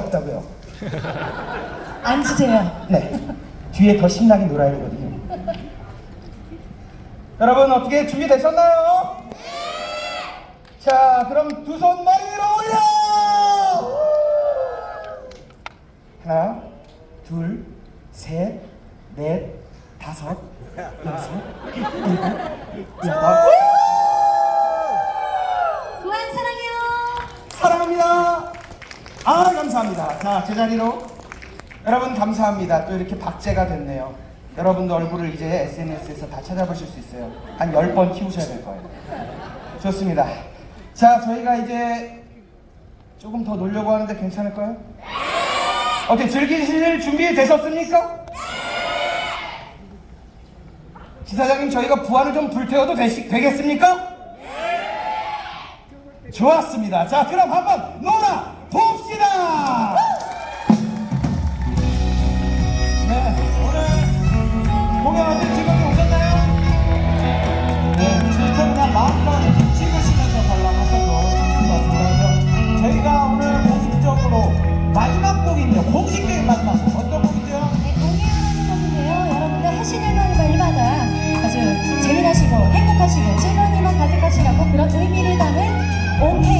없다고요. 앉으세요. 네. 뒤에 더 신나게 놀아야 되거든요. 여러분 어떻게 준비되셨나요? 자, 그럼 두 손 머리 위로 올려! 하나, 둘, 셋, 넷, 다섯, 여섯, 일곱, 여덟. 구한 사랑해요. 사랑합니다. 아 감사합니다. 자 제자리로 여러분 감사합니다. 또 이렇게 박제가 됐네요. 여러분도 얼굴을 이제 SNS에서 다 찾아보실 수 있어요. 한 10번 키우셔야 될 거예요. 좋습니다. 자 저희가 이제 조금 더 놀려고 하는데 괜찮을까요? 어떻게 즐기실 준비 되셨습니까? 지사장님 저희가 부활을 좀 불태워도 되시, 되겠습니까? 좋았습니다. 자, 그럼 한번 옹